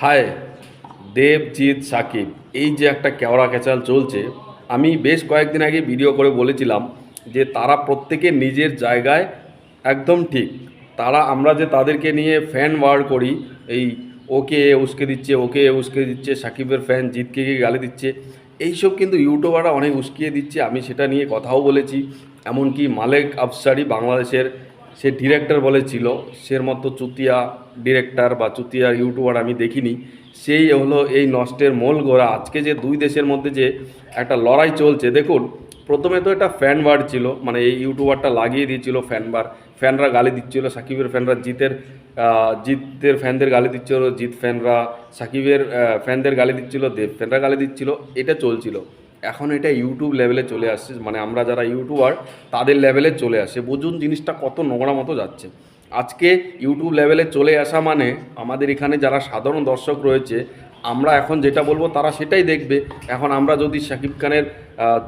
হায় দেবজিৎ সাকিব। এই যে একটা কেওড়া ক্যাচাল চলছে, আমি বেশ কয়েকদিন আগে ভিডিও করে বলেছিলাম যে তারা প্রত্যেকে নিজের জায়গায় একদম ঠিক। তারা, আমরা যে তাদেরকে নিয়ে ফ্যান ওয়ার করি, এই ওকে উস্কে দিচ্ছে, ওকে উস্কে দিচ্ছে, সাকিবের ফ্যান জিতকে গিয়ে গালি দিচ্ছে, এইসব কিন্তু ইউটিউবাররা অনেক উস্কিয়ে দিচ্ছে। আমি সেটা নিয়ে কথাও বলেছি। এমনকি মালেক আফসারি বাংলাদেশের সে ডিরেক্টর বলেছিল সের মতো চুতিয়া ডিরেক্টর বা চুতিয়া ইউটিউবার আমি দেখিনি। সেই হলো এই নষ্টের মূল গোড়া। আজকে যে দুই দেশের মধ্যে যে একটা লড়াই চলছে, দেখুন, প্রথমে তো এটা ফ্যান বার ছিল মানে এই ইউটিউবারটা লাগিয়ে দিয়েছিল ফ্যান বার ফ্যানরা গালি দিচ্ছিল, সাকিবের ফ্যানরা জিতের জিতের ফ্যানদের গালি দিচ্ছিল, জিত ফ্যানরা সাকিবের ফ্যানদের গালি দিচ্ছিল, দেব ফ্যানরা গালি দিচ্ছিল, এটা চলছিল। এখন এটা ইউটিউব লেভেলে চলে আসছে মানে আমরা যারা ইউটিউবার তাদের লেভেলে চলে আসে বুঝুন জিনিসটা কত নোংরা মতো যাচ্ছে। আজকে ইউটিউব লেভেলে চলে আসা মানে আমাদের এখানে যারা সাধারণ দর্শক রয়েছে, আমরা এখন যেটা বলব তারা সেটাই দেখবে। এখন আমরা যদি শাকিব খানের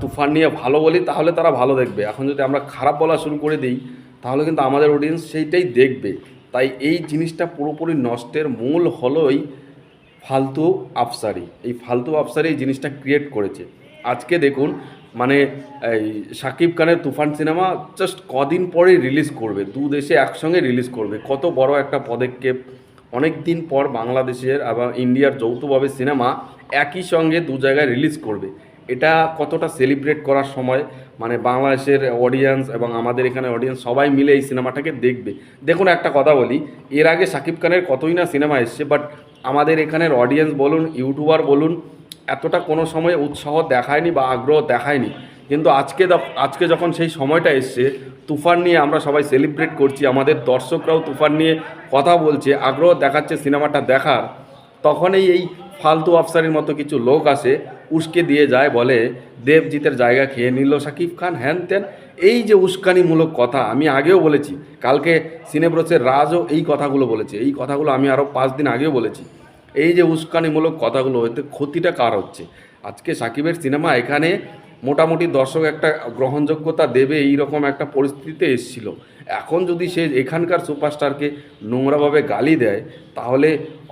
তুফান নিয়ে ভালো বলি, তাহলে তারা ভালো দেখবে। এখন যদি আমরা খারাপ বলা শুরু করে দিই, তাহলে কিন্তু আমাদের অডিয়েন্স সেইটাই দেখবে। তাই এই জিনিসটা পুরোপুরি নষ্টের মূল হলোই ফালতু আফসারি। এই ফালতু আফসারি এই জিনিসটা ক্রিয়েট করেছে। আজকে দেখুন মানে এই শাকিব খানের তুফান সিনেমা জাস্ট কদিন পরেই রিলিজ করবে, দু দেশে একসঙ্গে রিলিজ করবে। কত বড় একটা পদক্ষেপ। অনেক দিন পর বাংলাদেশের এবং ইন্ডিয়ার যৌথভাবে সিনেমা একই সঙ্গে দু জায়গায় রিলিজ করবে। এটা কতটা সেলিব্রেট করার সময় মানে বাংলাদেশের অডিয়েন্স এবং আমাদের এখানে অডিয়েন্স সবাই মিলে এই সিনেমাটাকে দেখবে। দেখুন, একটা কথা বলি, এর আগে শাকিব খানের কতই না সিনেমা এসছে বাট আমাদের এখানের অডিয়েন্স বলুন ইউটিউবার বলুন এতটা কোনো সময় উৎসাহ দেখায়নি বা আগ্রহ দেখায়নি। কিন্তু আজকে আজকে যখন সেই সময়টা এসছে, তুফান নিয়ে আমরা সবাই সেলিব্রেট করছি, আমাদের দর্শকরাও তুফান নিয়ে কথা বলছে, আগ্রহ দেখাচ্ছে সিনেমাটা দেখার, তখনই এই ফালতু আফসারির মতো কিছু লোক আসে, উস্কে দিয়ে যায়, বলে, দেবজিতের জায়গা খেয়ে নিল শাকিব খান, হ্যান ত্যান। এই যে উস্কানিমূলক কথা, আমি আগেও বলেছি, কালকে সিনেব্রসের রাজও এই কথাগুলো বলেছে, এই কথাগুলো আমি আরও পাঁচ দিন আগেও বলেছি। এই যে উস্কানিমূলক কথাগুলো, এতে ক্ষতিটা কার হচ্ছে? আজকে সাকিবের সিনেমা এখানে মোটামুটি দর্শক একটা গ্রহণযোগ্যতা দেবে এই রকম একটা পরিস্থিতিতে এসেছিল। এখন যদি সে এখানকার সুপারস্টারকে নোংরাভাবে গালি দেয়, তাহলে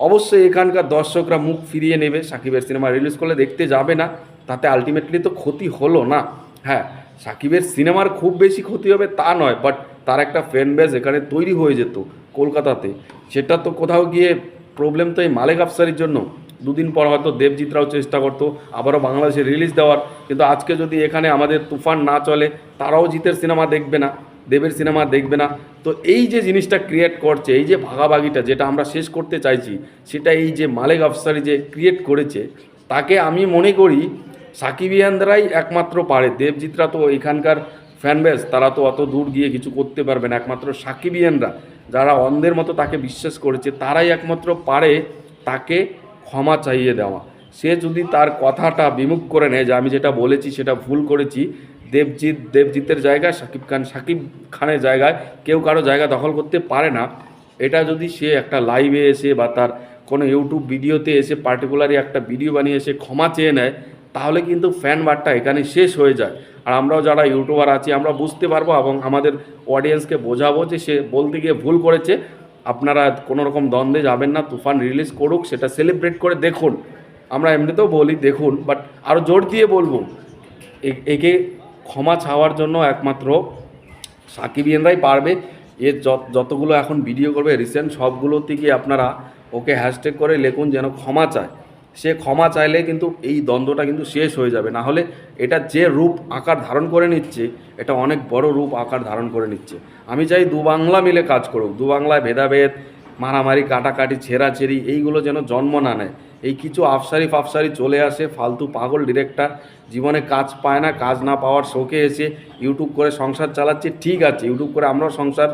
অবশ্যই এখানকার দর্শকরা মুখ ফিরিয়ে নেবে। সাকিবের সিনেমা রিলিজ করলে দেখতে যাবে না, তাতে আলটিমেটলি তো ক্ষতি হলো না। হ্যাঁ সাকিবের সিনেমার খুব বেশি ক্ষতি হবে তা নয়, বাট তার একটা ফ্যান বেস এখানে তৈরি হয়ে যেত কলকাতাতে। সেটা তো কোথাও গিয়ে প্রবলেম তো এই মালেক আফসারির জন্য। দুদিন পর হয়তো দেবজিৎরাও চেষ্টা করতো, আবারও বাংলাদেশে রিলিজ দেওয়ার। কিন্তু আজকে যদি এখানে আমাদের তুফান না চলে, তারাও জিতের সিনেমা দেখবে না, দেবের সিনেমা দেখবে না। তো এই যে জিনিসটা ক্রিয়েট করছে, এই যে ভাগাভাগিটা যেটা আমরা শেষ করতে চাইছি, সেটা এই যে মালেক আফসারি যে ক্রিয়েট করেছে, তাকে আমি মনে করি সাকিবিয়ানরাই একমাত্র পারে। দেবজিৎরা তো এখানকার ফ্যানবেস তারা তো অত দূর গিয়ে কিছু করতে পারবে না। একমাত্র সাকিবিয়ানরা যারা অন্ধের মতো তাকে বিশ্বাস করেছে, তারাই একমাত্র পারে তাকে ক্ষমা চাইয়ে দেওয়া। সে যদি তার কথাটা বিমুখ করে নেয় যে আমি যেটা বলেছি, সেটা ভুল করেছি, দেবজিৎ, দেবজিতের জায়গায়, সাকিব খান, সাকিব খানের জায়গায় কেউ কারও জায়গা দখল করতে পারে না। এটা যদি সে একটা লাইভে এসে বা তার কোনো ইউটিউব ভিডিওতে এসে পার্টিকুলারই একটা ভিডিও বানিয়ে এসে ক্ষমা চেয়ে নেয় তাহলে কিন্তু ফ্যান বারটা এখানে শেষ হয়ে যায়। আর আমরাও যারা ইউটিউবার আছি, আমরা বুঝতে পারব এবং আমাদের অডিয়েন্সকে বোঝাবো যে সে বলতে গিয়ে ভুল করেছে। আপনারা কোনো রকম দ্বন্দ্বে যাবেন না, তুফান রিলিজ করুক, সেটা সেলিব্রেট করে দেখুন। আমরা এমনিতেও বলি দেখুন বাট আরও জোর দিয়ে বলব। এ- একে ক্ষমা ছাওয়ার জন্য একমাত্র সাকিবিয়ানরাই পারবে। যত- যতগুলো এখন ভিডিও করবে রিসেন্ট সবগুলোতে গিয়ে আপনারা ওকে হ্যাশট্যাগ করে লিখুন যেন ক্ষমা চায়। সে ক্ষমা চাইলে কিন্তু এই দ্বন্দ্বটা কিন্তু শেষ হয়ে যাবে। না হলে এটা যে রূপ আকার ধারণ করে নিচ্ছে, এটা অনেক বড় রূপ আকার ধারণ করে নিচ্ছে। আমি চাই দু বাংলা মিলে কাজ করুক। দু বাংলায় ভেদাভেদ, মারামারি, কাটাকাটি, ছেঁড়াছেড়ি, এইগুলো যেন জন্ম না নেয়। এই কিছু আফসারি ফাফসারি চলে আসে, ফালতু পাগল ডিরেক্টর। জীবনে কাজ পায় না, কাজ না পাওয়ার শোকে এসে ইউটিউব করে সংসার চালাচ্ছে। ঠিক আছে ইউটিউব করে আমরাও সংসার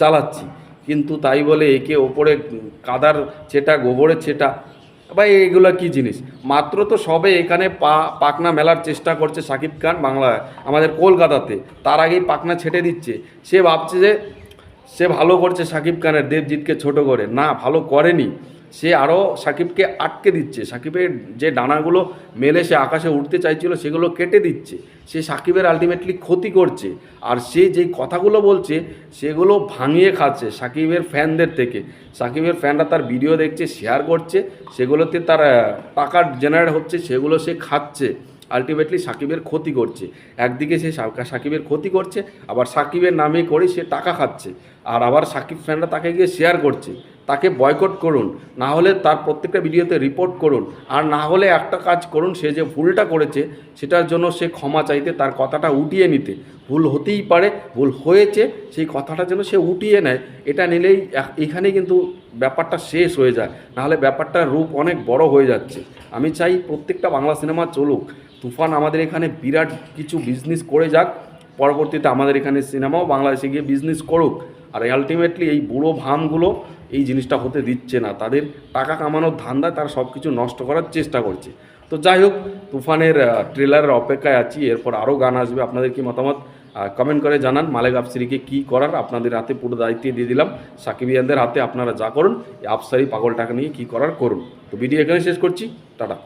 চালাচ্ছি। কিন্তু তাই বলে একে ওপরে কাদার ছেটা, গোবরের ছেটা বা এগুলো কি জিনিস? মাত্র তো সবে এখানে পা পাকনা মেলার চেষ্টা করছে সাকিব খান বাংলা আমাদের কলকাতাতে। তার আগেই পাকনা ছেটে দিচ্ছে। সে ভাবছে যে, সে ভালো করছে সাকিব খানের, দেবজিৎকে ছোট করে। না, ভালো করেনি। সে আরও সাকিবকে আটকে দিচ্ছে। সাকিবের যে ডানাগুলো মেলে সে আকাশে উঠতে চাইছিল, সেগুলো কেটে দিচ্ছে। সে সাকিবের আলটিমেটলি ক্ষতি করছে। আর সে যেই কথাগুলো বলছে, সেগুলো ভাঙিয়ে খাচ্ছে সাকিবের ফ্যানদের থেকে। সাকিবের ফ্যানরা তার ভিডিও দেখছে শেয়ার করছে, সেগুলোতে তার টাকা জেনারেট হচ্ছে, সেগুলো সে খাচ্ছে। আলটিমেটলি সাকিবের ক্ষতি করছে। একদিকে সে সাকিবের ক্ষতি করছে, আবার সাকিবের নামে করে সে টাকা খাচ্ছে। আর আবার সাকিব ফ্যানরা তাকে গিয়ে শেয়ার করছে। তাকে বয়কট করুন, না হলে তার প্রত্যেকটা ভিডিওতে রিপোর্ট করুন, আর না হলে একটা কাজ করুন, সে যে ভুলটা করেছে, সেটার জন্য সে ক্ষমা চাইতে, তার কথাটা উঠিয়ে নিতে। ভুল হতেই পারে, ভুল হয়েছে, সেই কথাটা যেন সে উঠিয়ে নেয়, এটা নিলেই এখ- এখানেই কিন্তু ব্যাপারটা শেষ হয়ে যায়। নাহলে ব্যাপারটার রূপ অনেক বড় হয়ে যাচ্ছে। আমি চাই প্রত্যেকটা বাংলা সিনেমা চলুক। তুফান আমাদের এখানে বিরাট কিছু বিজনেস করে যাক, পরবর্তীতে আমাদের এখানে সিনেমাও বাংলাদেশে গিয়ে বিজনেস করুক। আর আলটিমেটলি এই বুড়ো ভামগুলো এই জিনিসটা হতে দিচ্ছে না। তাদের টাকা কামানোর ধান্দায় তারা সব কিছু নষ্ট করার চেষ্টা করছে। তো যাই হোক, তুফানের ট্রেলারের অপেক্ষায় আছি। এরপর আরও গান আসবে। আপনাদের কি মতামত? কমেন্ট করে জানান। মালেক আফসারিকে কী করার? আপনাদের হাতে পুরো দায়িত্ব দিয়ে দিলাম। সাকিবিয়ানদের হাতে আপনারা যা করুন, এই আফসারি পাগলটাকে নিয়ে কী করার করুন। তো ভিডিও এখানে শেষ করছি। টাটা।